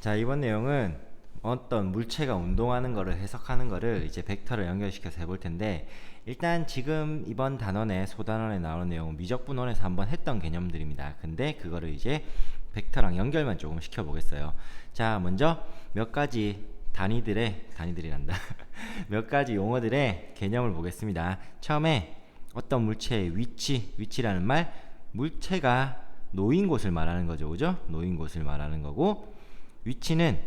자 이번 내용은 어떤 물체가 운동하는 거를 해석하는 거를 이제 벡터를 연결시켜서 해볼 텐데 일단 지금 이번 단원에 소단원에 나오는 내용은 미적분원에서 한번 했던 개념들입니다. 근데 그거를 이제 벡터랑 연결만 조금 시켜보겠어요. 자 먼저 몇 가지 단위들의 단위들이란다. 몇 가지 용어들의 개념을 보겠습니다. 처음에 어떤 물체의 위치, 위치라는 말, 물체가 놓인 곳을 말하는 거죠, 그죠? 놓인 곳을 말하는 거고 위치는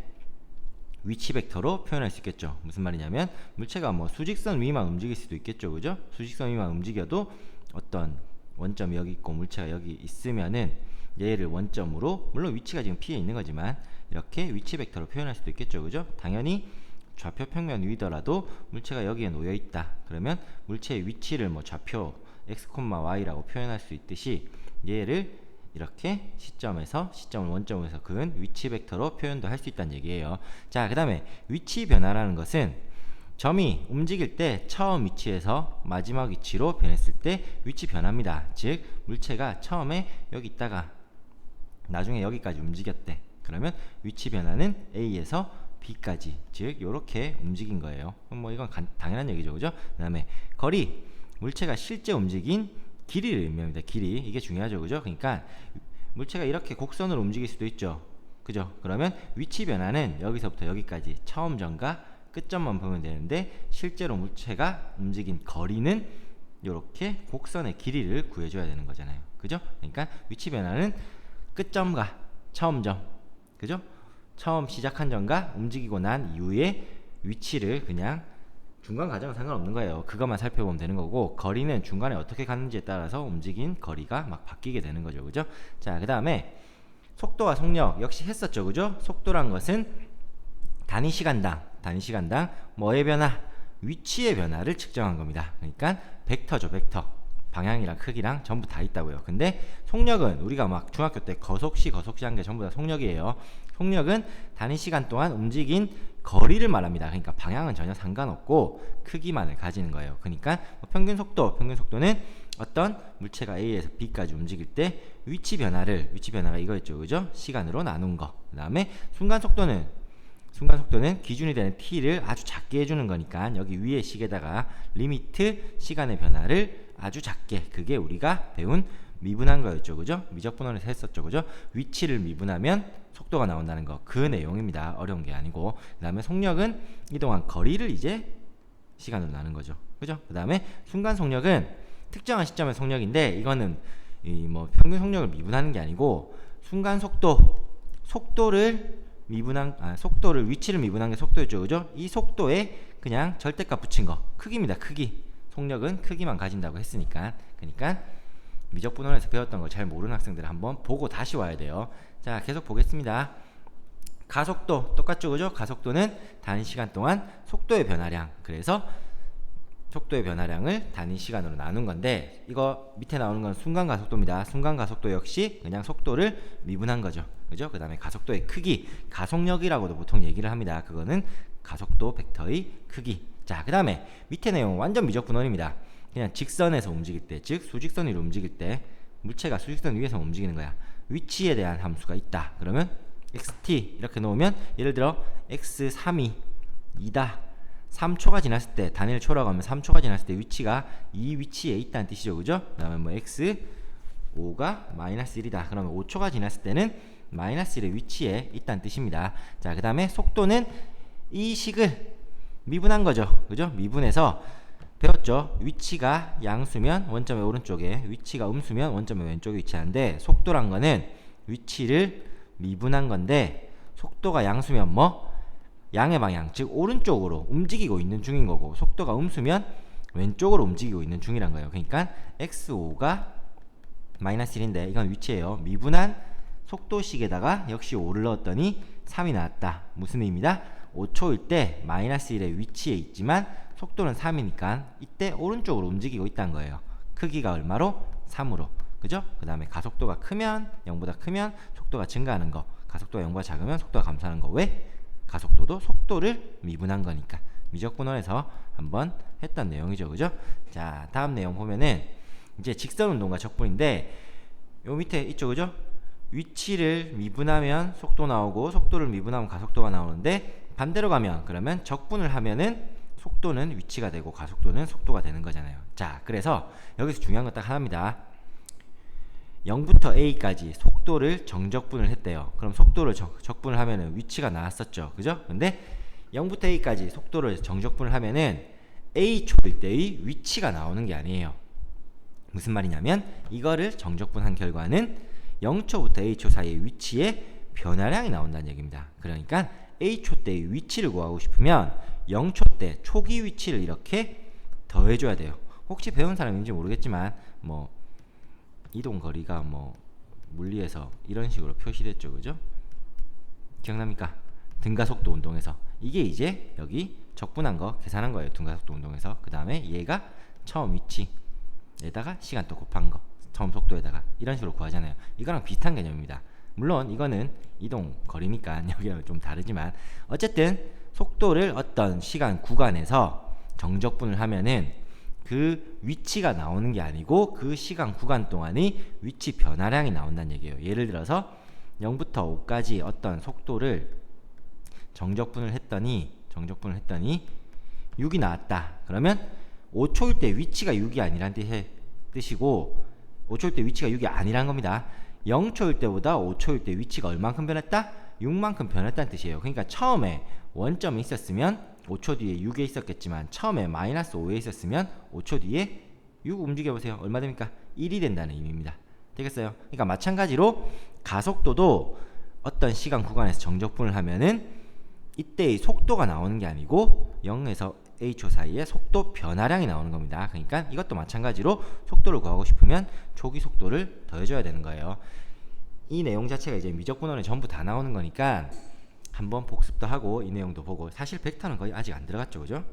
위치 벡터로 표현할 수 있겠죠. 무슨 말이냐면 물체가 뭐 수직선 위만 움직일 수도 있겠죠, 그죠? 수직선 위만 움직여도 어떤 원점이 여기 있고 물체가 여기 있으면은 얘를 원점으로 물론 위치가 지금 P에 있는 거지만 이렇게 위치 벡터로 표현할 수도 있겠죠, 그죠? 당연히 좌표 평면 위더라도 물체가 여기에 놓여 있다. 그러면 물체의 위치를 뭐 좌표 x, y라고 표현할 수 있듯이 얘를 이렇게 시점에서 시점을 원점에서 그은 위치 벡터로 표현도 할 수 있다는 얘기예요. 자, 그 다음에 위치 변화라는 것은 점이 움직일 때 처음 위치에서 마지막 위치로 변했을 때 위치 변화입니다. 즉 물체가 처음에 여기 있다가 나중에 여기까지 움직였대. 그러면 위치 변화는 A에서 B까지 즉 이렇게 움직인 거예요. 뭐 이건 간, 당연한 얘기죠, 그죠? 그다음에 거리 물체가 실제 움직인 길이를 의미합니다. 길이 이게 중요하죠, 그죠? 그러니까 물체가 이렇게 곡선으로 움직일 수도 있죠, 그죠? 그러면 위치 변화는 여기서부터 여기까지 처음 점과 끝점만 보면 되는데 실제로 물체가 움직인 거리는 이렇게 곡선의 길이를 구해줘야 되는 거잖아요, 그죠? 그러니까 위치 변화는 끝점과 처음 점, 그죠? 처음 시작한 점과 움직이고 난 이후에 위치를 그냥 중간 과정은 상관없는 거예요. 그것만 살펴보면 되는 거고 거리는 중간에 어떻게 갔는지에 따라서 움직인 거리가 막 바뀌게 되는 거죠. 그죠? 자, 그다음에 속도와 속력 역시 했었죠. 그죠? 속도란 것은 단위 시간당 단위 시간당 뭐의 변화? 위치의 변화를 측정한 겁니다. 그러니까 벡터죠, 벡터. 방향이랑 크기랑 전부 다 있다고요. 근데 속력은 우리가 막 중학교 때 거속시 거속시 한 게 전부 다 속력이에요. 속력은 단위 시간 동안 움직인 거리를 말합니다. 그러니까 방향은 전혀 상관없고 크기만을 가지는 거예요. 그러니까 뭐 평균 속도, 평균 속도는 어떤 물체가 A에서 B까지 움직일 때 위치 변화를 위치 변화가 이거였죠, 그죠? 시간으로 나눈 거. 그다음에 순간 속도는 순간 속도는 기준이 되는 t를 아주 작게 해 주는 거니까 여기 위에 식에다가 리미트 시간의 변화를 아주 작게 그게 우리가 배운 미분한 거였죠, 그죠? 미적분원에서 했었죠, 그죠? 위치를 미분하면 속도가 나온다는 거 그 내용입니다. 어려운 게 아니고 그 다음에 속력은 이동한 거리를 이제 시간으로 나눈 거죠, 그죠? 그 다음에 순간 속력은 특정한 시점의 속력인데 이거는 이 뭐 평균 속력을 미분하는 게 아니고 순간 속도 속도를 미분한 아, 속도를 위치를 미분한 게 속도였죠, 그죠? 이 속도에 그냥 절대값 붙인 거 크기입니다, 크기. 속력은 크기만 가진다고 했으니까 그러니까 미적 분원에서 배웠던 걸 잘 모르는 학생들 한번 보고 다시 와야 돼요. 자, 계속 보겠습니다. 가속도 똑같죠, 그죠? 가속도는 단위 시간 동안 속도의 변화량. 그래서 속도의 변화량을 단위 시간으로 나눈 건데 이거 밑에 나오는 건 순간 가속도입니다. 순간 가속도 역시 그냥 속도를 미분한 거죠. 그죠? 그 다음에 가속도의 크기, 가속력이라고도 보통 얘기를 합니다. 그거는 가속도 벡터의 크기. 자, 그 다음에 밑에 내용 완전 미적분원입니다. 그냥 직선에서 움직일 때, 즉 수직선 위로 움직일 때 물체가 수직선 위에서 움직이는 거야. 위치에 대한 함수가 있다. 그러면 xt 이렇게 놓으면 예를 들어 x3이 2다. 3초가 지났을 때 단위를 초라고 하면 3초가 지났을 때 위치가 이 위치에 있다는 뜻이죠. 그죠? 그다음에 뭐 x 5가 마이너스 1이다. 그러면 5초가 지났을 때는 마이너스 1의 위치에 있다는 뜻입니다. 자, 그다음에 속도는 이 식을 미분한 거죠. 그죠? 미분해서 배웠죠. 위치가 양수면 원점의 오른쪽에, 위치가 음수면 원점의 왼쪽에 위치하는데 속도란 거는 위치를 미분한 건데 속도가 양수면 뭐 양의 방향, 즉 오른쪽으로 움직이고 있는 중인 거고 속도가 음수면 왼쪽으로 움직이고 있는 중이란 거예요. 그러니까 x5가 마이너스 1인데 이건 위치예요. 미분한 속도식에다가 역시 5를 넣었더니 3이 나왔다. 무슨 의미다? 5초일 때 마이너스 1의 위치에 있지만 속도는 3이니까 이때 오른쪽으로 움직이고 있다는 거예요. 크기가 얼마로? 3으로. 그죠? 그 다음에 가속도가 크면 0보다 크면 속도가 증가하는 거. 가속도가 0보다 작으면 속도가 감소하는 거. 왜? 가속도도 속도를 미분한 거니까. 미적분원에서 한번 했던 내용이죠. 그죠? 자, 다음 내용 보면은 이제 직선 운동과 적분인데 요 밑에 있죠. 그죠? 위치를 미분하면 속도 나오고 속도를 미분하면 가속도가 나오는데 반대로 가면 그러면 적분을 하면은 속도는 위치가 되고 가속도는 속도가 되는 거잖아요. 자, 그래서 여기서 중요한 건 딱 하나입니다. 0부터 a까지 속도를 정적분을 했대요. 그럼 속도를 적, 적분을 하면은 위치가 나왔었죠. 그죠? 근데 0부터 a까지 속도를 정적분을 하면은 a 초일 때의 위치가 나오는 게 아니에요. 무슨 말이냐면 이거를 정적분한 결과는 0초부터 a초 사이의 위치에 변화량이 나온다는 얘기입니다. 그러니까 a초 때의 위치를 구하고 싶으면 0초 때 초기 위치를 이렇게 더해줘야 돼요. 혹시 배운 사람인지 모르겠지만 뭐 이동 거리가 뭐 물리에서 이런 식으로 표시됐죠, 그죠? 기억납니까? 등가속도 운동에서 이게 이제 여기 적분한 거 계산한 거예요. 등가속도 운동에서 그 다음에 얘가 처음 위치에다가 시간 또 곱한 거 처음 속도에다가 이런 식으로 구하잖아요. 이거랑 비슷한 개념입니다. 물론 이거는 이동 거리니까 여기랑 좀 다르지만 어쨌든 속도를 어떤 시간 구간에서 정적분을 하면은 그 위치가 나오는 게 아니고 그 시간 구간 동안의 위치 변화량이 나온다는 얘기예요. 예를 들어서 0부터 5까지 어떤 속도를 정적분을 했더니 정적분을 했더니 6이 나왔다. 그러면 5초일 때 위치가 6이 아니란 뜻이고 5초일 때 위치가 6이 아니란 겁니다. 0초일 때보다 5초일 때 위치가 얼만큼 변했다? 6만큼 변했다는 뜻이에요. 그러니까 처음에 원점이 있었으면 5초 뒤에 6에 있었겠지만 처음에 마이너스 5에 있었으면 5초 뒤에 6 움직여 보세요. 얼마 됩니까? 1이 된다는 의미입니다. 되겠어요? 그러니까 마찬가지로 가속도도 어떤 시간 구간에서 정적분을 하면은 이때의 속도가 나오는 게 아니고 0에서 a초 사이에 속도 변화량이 나오는 겁니다. 그러니까 이것도 마찬가지로 속도를 구하고 싶으면 초기 속도를 더해줘야 되는 거예요. 이 내용 자체가 이제 미적분원에 전부 다 나오는 거니까 한번 복습도 하고 이 내용도 보고 사실 벡터는 거의 아직 안 들어갔죠, 그죠?